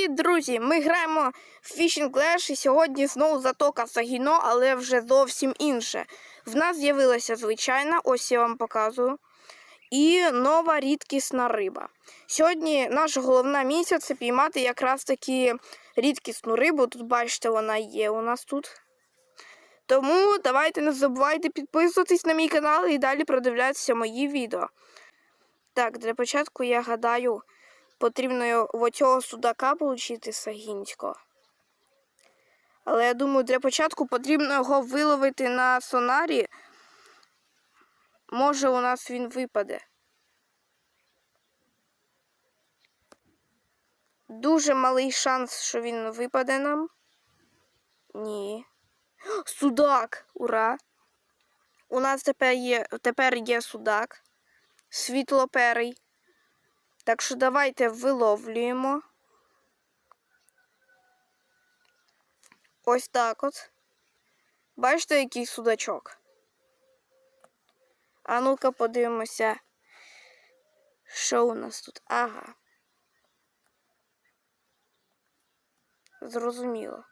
Привіт, друзі! Ми граємо в Fishing Clash і сьогодні знову затока Сагіно, але вже зовсім інше. В нас з'явилася звичайна, ось я вам показую. І нова рідкісна риба. Сьогодні наша головна місія це піймати якраз таки рідкісну рибу. Тут бачите, вона є у нас тут. Тому давайте не забувайте підписуватись на мій канал і далі продивлятися мої відео. Так, для початку я гадаю, потрібно в оцього судака отримати сагінського. Але я думаю, для початку потрібно його виловити на сонарі. Може, у нас він випаде. Дуже малий шанс, що він випаде нам. Ні. Судак! Ура! У нас тепер є, тепер є судак. Світлоперий. Так що давайте виловлюємо. Ось так от. Бачите, який судачок? А ну-ка подивимося, що у нас тут. Ага. Зрозуміло.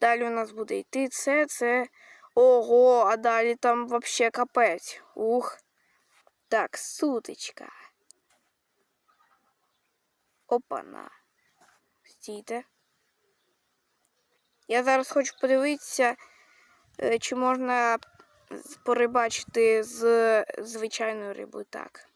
Далі у нас буде йти це, це. Ого, а далі там вообще капець. Ух. Так, сутичка. Опана. Стійте. Я зараз хочу подивитися, е, чи можна порибачити з звичайною рибою. Так.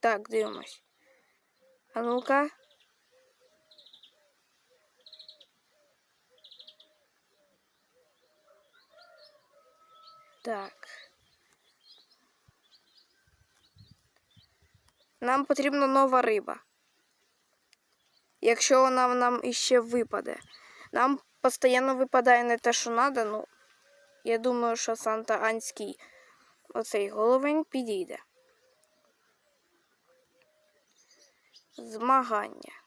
Так, дивимось. А ну-ка. Так. Нам потрібна нова риба. Якщо вона нам іще випаде. Нам постійно випадає не те, що треба, ну я думаю, що Санта Анський оцей головень підійде. Змагання.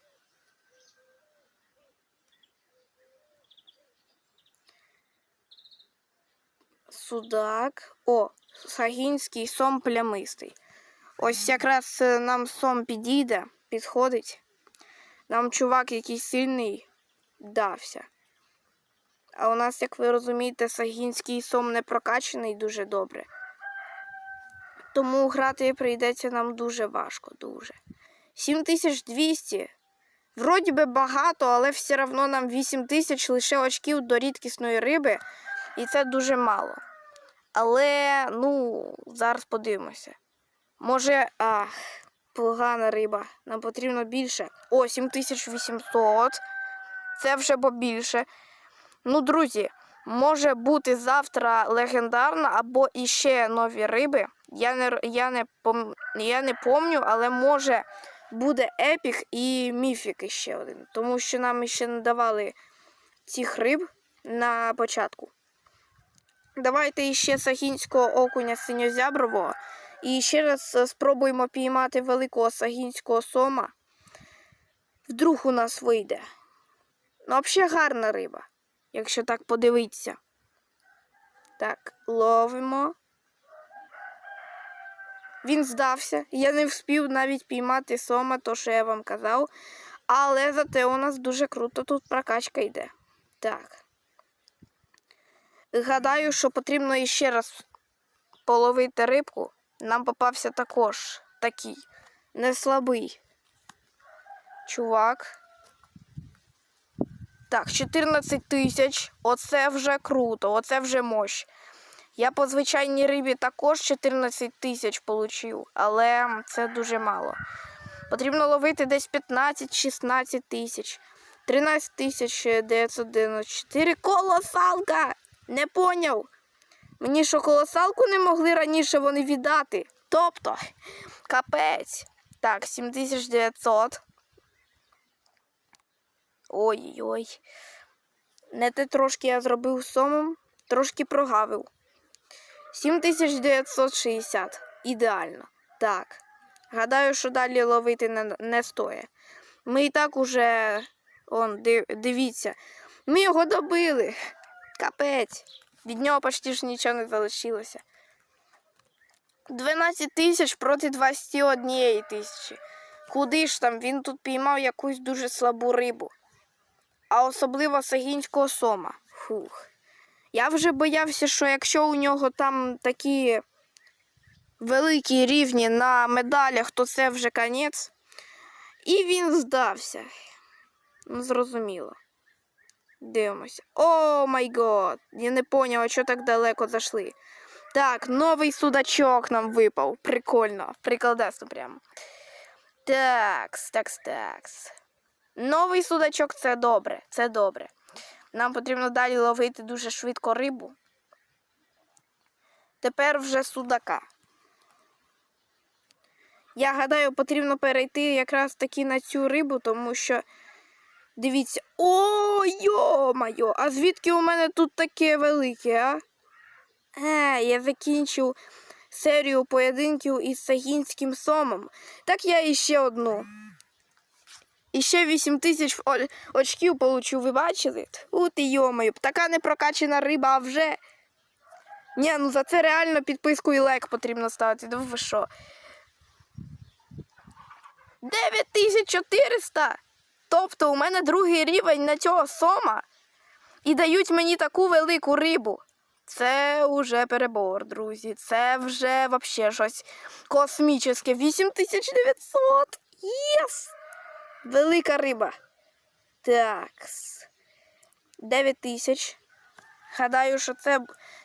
Судак. О, сагінський сом плямистий. Ось якраз е, нам сом підійде, підходить. Нам чувак, який сильний, дався. А у нас, як ви розумієте, сагінський сом не прокачаний дуже добре. Тому грати прийдеться нам дуже важко, дуже. 7200. Вроді би багато, але все одно нам 8000 лише очків до рідкісної риби, і це дуже мало. Але, ну, зараз подивимося. Може, ах, погана риба. Нам потрібно більше. О, 7800. Це вже побільше. Ну, друзі, може бути завтра легендарна або іще нові риби. Я не, я не, пом, я не помню, але може буде епік і міфік іще один. Тому що нам ще не давали цих риб на початку. Давайте іще сахінського окуня синьозябрового. І ще раз е, спробуємо піймати великого сагінського сома. Вдруг у нас вийде. Ну, взагалі гарна риба, якщо так подивитися. Так, ловимо. Він здався. Я не вспів навіть піймати сома, то що я вам казав. Але зате у нас дуже круто тут прокачка йде. Так. Гадаю, що потрібно іще раз половити рибку. Нам попався також такий не слабий чувак. Так, 14 тисяч. Оце вже круто, оце вже мощ. Я по звичайній рибі також 14 тисяч получив, але це дуже мало. Потрібно ловити десь 15-16 тисяч. 13 тисяч 994. Колосалка! Не поняв. Мені що колосалку не могли раніше вони віддати. Тобто, капець. Так, 7900. Ой-ой. Не те трошки я зробив сомом, трошки прогавив. 7960. Ідеально. Так. Гадаю, що далі ловити не, не стоїть. Ми і так уже. Он, див- дивіться. Ми його добили. Капець. Від нього почти ж нічого не залишилося. 12 тисяч проти 21 тисячі. Куди ж там? Він тут піймав якусь дуже слабу рибу. А особливо сагінського сома. Фух. Я вже боявся, що якщо у нього там такі великі рівні на медалях, то це вже конець. І він здався. Ну, зрозуміло. Дивимося. О май год! Я не поняла, що так далеко зайшли. Так, новий судачок нам випав. Прикольно. Прикладесно прямо. Такс, такс, такс. Новий судачок це добре. Це добре. Нам потрібно далі ловити дуже швидко рибу. Тепер вже судака. Я гадаю, потрібно перейти якраз таки на цю рибу, тому що. Дивіться. О, йо-майо! А звідки у мене тут таке велике, а? Е, я закінчив серію поєдинків із Сагінським сомом. Так я іще одну. І ще 8 тисяч очків получу, ви бачили? У ти йомаю, така непрокачена риба, а вже. Ні, ну за це реально підписку і лайк потрібно ставити. Ну ви що? 9400! Тобто у мене другий рівень на цього сома і дають мені таку велику рибу. Це вже перебор, друзі. Це вже вообще щось космічне. 8900! Єс! Велика риба. Так. 9 тисяч. Гадаю, що це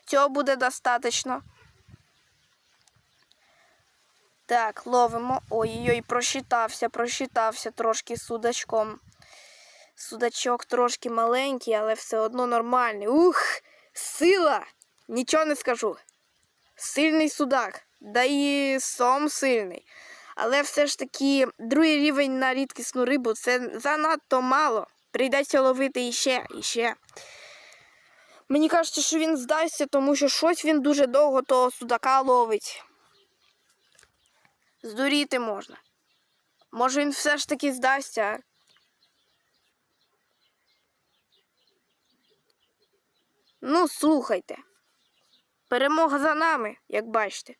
цього буде достатньо. Так, ловимо. Ой-ой-ой, просчитався, просчитався трошки судачком. Судачок трошки маленький, але все одно нормальний. Ух! Сила! Нічого не скажу. Сильний судак, да і сом сильний. Але все ж таки другий рівень на рідкісну рибу це занадто мало. Прийдеться ловити іще, іще. Мені кажеться, що він здасться, тому що щось він дуже довго того судака ловить. Здуріти можна. Може він все ж таки здасться. а? Ну, слухайте. Перемога за нами, як бачите.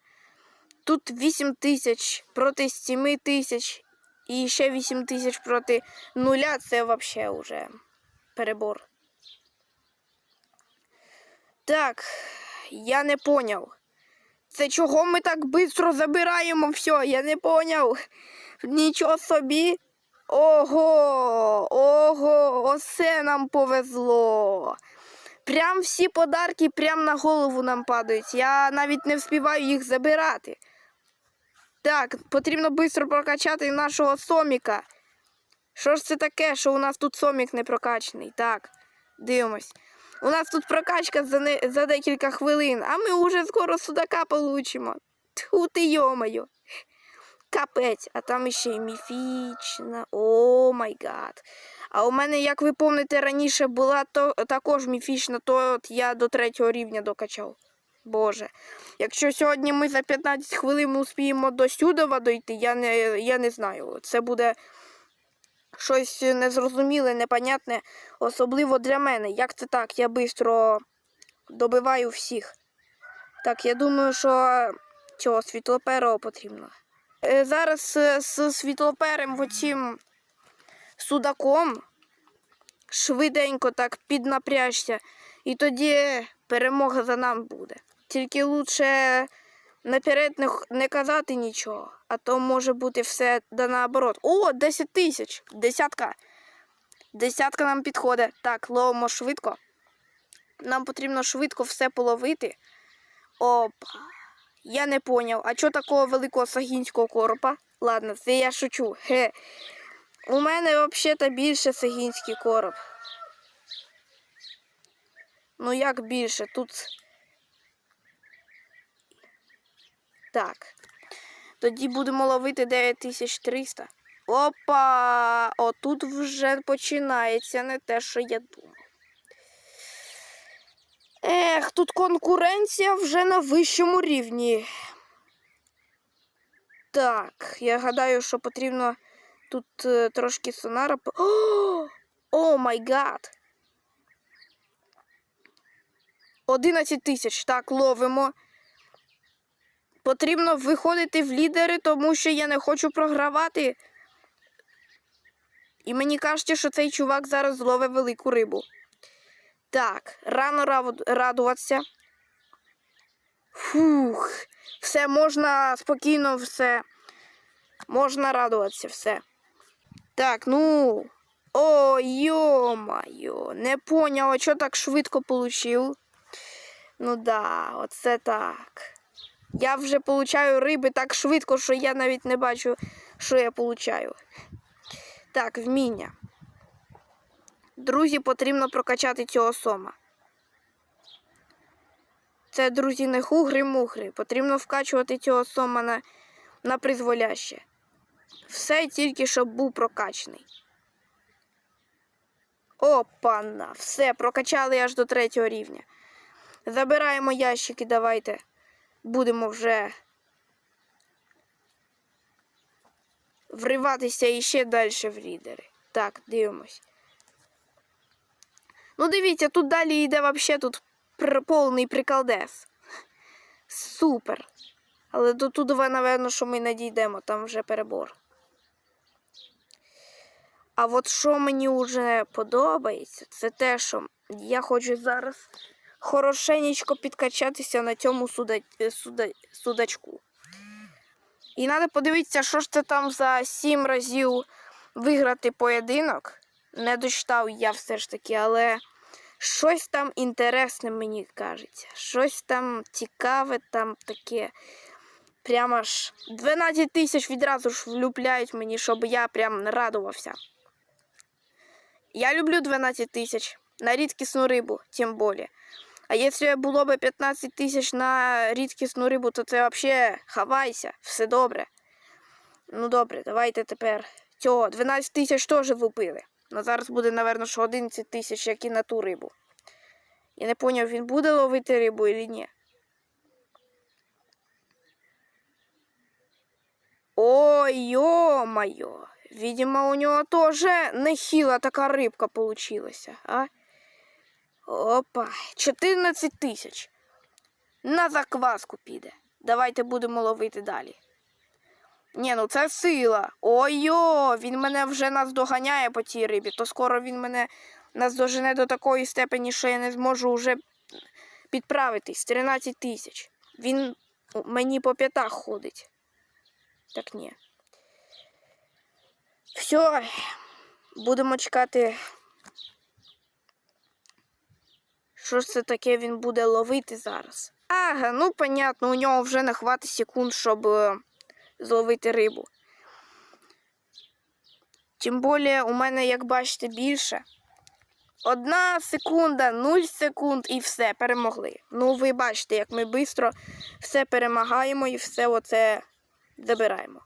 Тут 8 тисяч проти 7 тисяч і ще 8 тисяч проти нуля це взагалі вже перебор. Так, я не поняв. Це чого ми так швидко забираємо все? Я не поняв. Нічого собі. Ого, ого, оце нам повезло. Прям всі подарки прям на голову нам падають. Я навіть не вспіваю їх забирати. Так, потрібно швидко прокачати нашого соміка. Що ж це таке, що у нас тут сомік не прокачаний? Так, дивимось. У нас тут прокачка за, не, за декілька хвилин, а ми вже скоро судака получимо. Тьфу ти йомаю. Капець, а там іще й міфічна. О май гад. А у мене, як ви пам'ятаєте, раніше була то, також міфічна, то от я до третього рівня докачав. Боже. Якщо сьогодні ми за 15 хвилин успіємо до Сюдова дойти, я не, я не знаю. Це буде щось незрозуміле, непонятне, особливо для мене. Як це так? Я швидко добиваю всіх. Так, я думаю, що цього світлоперого потрібно. Е, Зараз е, з світлоперим оцім судаком швиденько так піднапряжся, і тоді перемога за нами буде. Тільки лучше наперед не казати нічого, а то може бути все да наоборот. О, 10 тисяч! Десятка. Десятка нам підходить. Так, ловимо швидко. Нам потрібно швидко все половити. Опа. Я не поняв, а чого такого великого сагінського коропа? Ладно, це я шучу. Хе. У мене взагалі більше сагінський короб. Ну як більше? Тут. Так. Тоді будемо ловити 9300. Опа! Отут вже починається не те, що я думав. Ех, тут конкуренція вже на вищому рівні. Так, я гадаю, що потрібно тут е, трошки сонара. О, май гад! 11 тисяч. Так, ловимо. Потрібно виходити в лідери, тому що я не хочу програвати. І мені кажуть, що цей чувак зараз зловить велику рибу. Так, рано радуватися. Фух, все можна спокійно, все. Можна радуватися, все. Так, ну. О, йо-майо, не поняла, що так швидко получив. Ну да, оце так. Я вже получаю риби так швидко, що я навіть не бачу, що я получаю. Так, вміння. Друзі, потрібно прокачати цього сома. Це, друзі, не хугри-мухри. Потрібно вкачувати цього сома на, на призволяще. Все тільки щоб був прокачаний. Опана, все, прокачали аж до третього рівня. Забираємо ящики, давайте. Будемо вже вриватися іще далі в лідери. Так, дивимось. Ну, дивіться, тут далі йде взагалі тут повний приколдес. Супер. Але до туди, напевно, що ми не дійдемо, там вже перебор. А от що мені вже подобається, це те, що я хочу зараз хорошенечко підкачатися на цьому суда... е, суда... судачку. І треба подивитися, що ж це там за сім разів виграти поєдинок. Не дочитав я все ж таки, але щось там інтересне мені кажеться. Щось там цікаве, там таке. Прямо ж 12 тисяч відразу ж влюбляють мені, щоб я прям радувався. Я люблю 12 тисяч на рідкісну рибу, тим більше. А якщо було б 15 тисяч на рідкісну рибу, то це взагалі хавайся, все добре. Ну добре, давайте тепер. Цього 12 тисяч теж влупили. Ну зараз буде, напевно, що 11 тисяч, як і на ту рибу. Я не зрозумів, він буде ловити рибу чи ні. Ой, ё-моё. Видимо, у него тоже нехила така рибка получилася, а? Опа, 14 тисяч. На закваску піде. Давайте будемо ловити далі. Ні, ну це сила. Ой-йо, він мене вже наздоганяє по тій рибі, то скоро він мене наздожене до такої степені, що я не зможу вже підправитись. 13 тисяч. Він мені по п'ятах ходить. Так ні. Все, будемо чекати. Що ж це таке він буде ловити зараз? Ага, ну понятно, у нього вже не хватить секунд, щоб е, зловити рибу. Тим більше у мене, як бачите, більше. Одна секунда, нуль секунд і все, перемогли. Ну, ви бачите, як ми швидко все перемагаємо і все оце забираємо.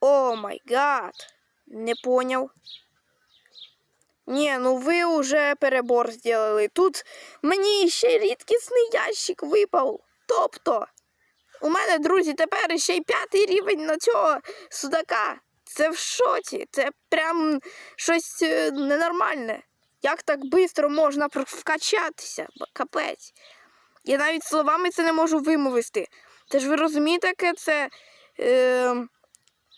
О май гад. Не поняв. Ні, ну ви вже перебор зробили. Тут мені ще рідкісний ящик випав. Тобто, у мене, друзі, тепер ще й п'ятий рівень на цього судака. Це в шоці. Це прям щось е, ненормальне. Як так швидко можна вкачатися? Капець. Я навіть словами це не можу вимовити. Та ж ви розумієте, це е,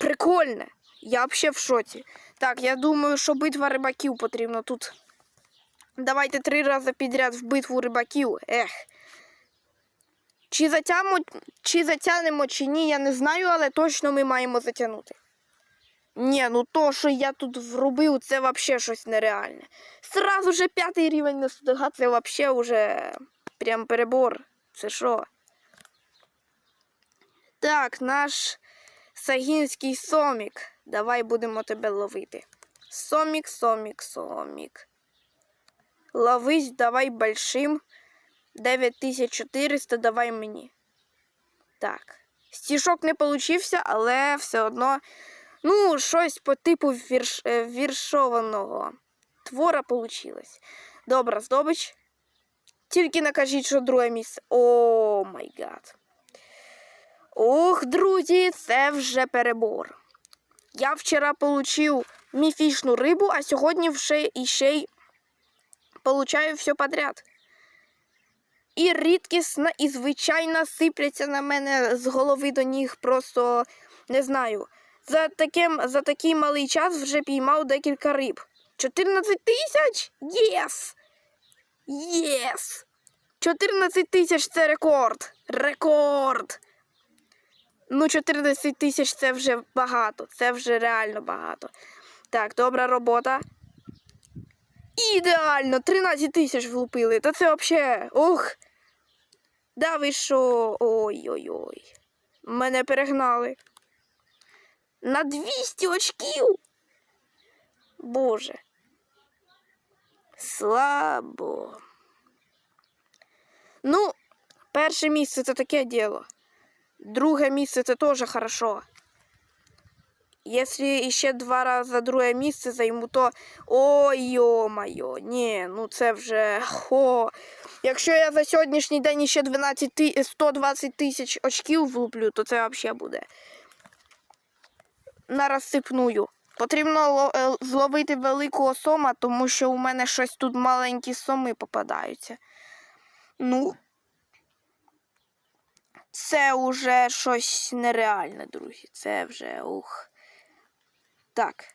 прикольне. Я взагалі в шоці. Так, я думаю, що битва рибаків потрібна тут. Давайте три рази підряд в битву рибаків. Ех. Чи, затягнемо, чи затягнемо, чи ні, я не знаю, але точно ми маємо затягнути. Ні, ну то, що я тут врубив, це взагалі щось нереальне. Сразу же п'ятий рівень на судога, це взагалі вже прям перебор. Це що? Так, наш сагінський сомік. Давай будемо тебе ловити. Сомік, сомік, сомік. Ловись, давай большим. 9400 давай мені. Так. Стішок не получився, але все одно. Ну, щось по типу вірш... е, віршованого твора получилось. Добра здобич. Тільки накажіть, що друге місце. О май гад. Ох, друзі, це вже перебор. Я вчора отримав міфічну рибу, а сьогодні вже іще й получаю все подряд. І рідкісна, і звичайна сипляться на мене з голови до ніг. Просто не знаю. За, таким, за такий малий час вже піймав декілька риб. 14 тисяч? Єс! Єс! 14 тисяч це рекорд. Рекорд. Ну, 14 тисяч це вже багато. Це вже реально багато. Так, добра робота. Ідеально! 13 тисяч влупили. Та це взагалі. Ох. Да ви що? Ой-ой-ой. Мене перегнали. На 200 очків. Боже. Слабо. Ну, перше місце це таке діло. Друге місце це теж хорошо. Якщо ще два рази друге місце займу, то ой йо-майо, ні, ну це вже хо. Якщо я за сьогоднішній день ще 12 ти... 120 тисяч очків влуплю, то це взагалі буде. На розсипную. Потрібно е, зловити великого сома, тому що у мене щось тут маленькі соми попадаються. Ну, це вже щось нереальне, друзі. Це вже ух. Так.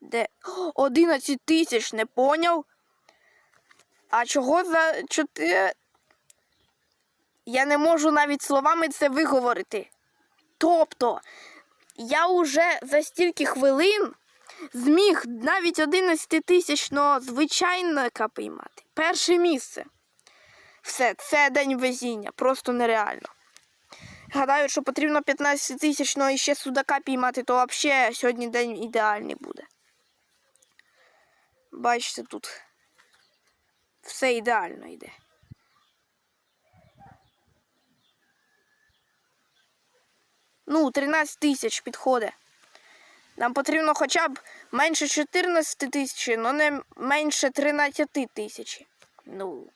Де? О, 11 тисяч, не поняв. А чого за чотири? Я не можу навіть словами це виговорити. Тобто, я вже за стільки хвилин зміг навіть 11 тисячного звичайника піймати. Перше місце. Все, це день везіння, просто нереально. Гадаю, що потрібно 15 тисячного і ще судака піймати, то взагалі сьогодні день ідеальний буде. Бачите, тут все ідеально йде. Ну, 13 тисяч підходить. Нам потрібно хоча б менше 14 тисяч, але не менше 13 тисяч. Ну.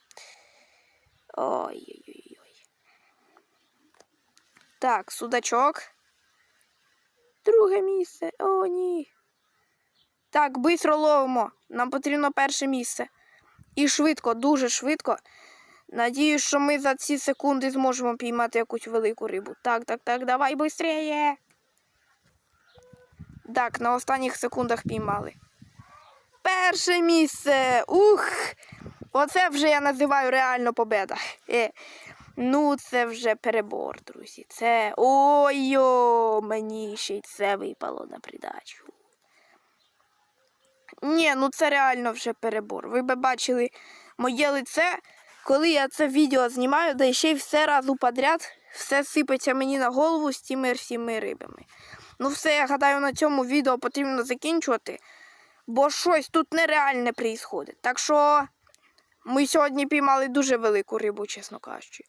Ой-ой-ой. Так, судачок. Друге місце. О, ні. Так, бистро ловимо. Нам потрібно перше місце. І швидко, дуже швидко. Надіюсь, що ми за ці секунди зможемо піймати якусь велику рибу. Так, так, так, давай швидше. Так, на останніх секундах піймали. Перше місце. Ух! Оце вже я називаю реально победа. Е. Ну, це вже перебор, друзі. Це. Ой-йо, мені ще й це випало на придачу. Ні, ну це реально вже перебор. Ви би бачили моє лице, коли я це відео знімаю, да ще й все разу подряд, все сипеться мені на голову з тими всіми рибами. Ну, все, я гадаю, на цьому відео потрібно закінчувати, бо щось тут нереальне відбувається. Так що ми сьогодні піймали дуже велику рибу, чесно кажучи.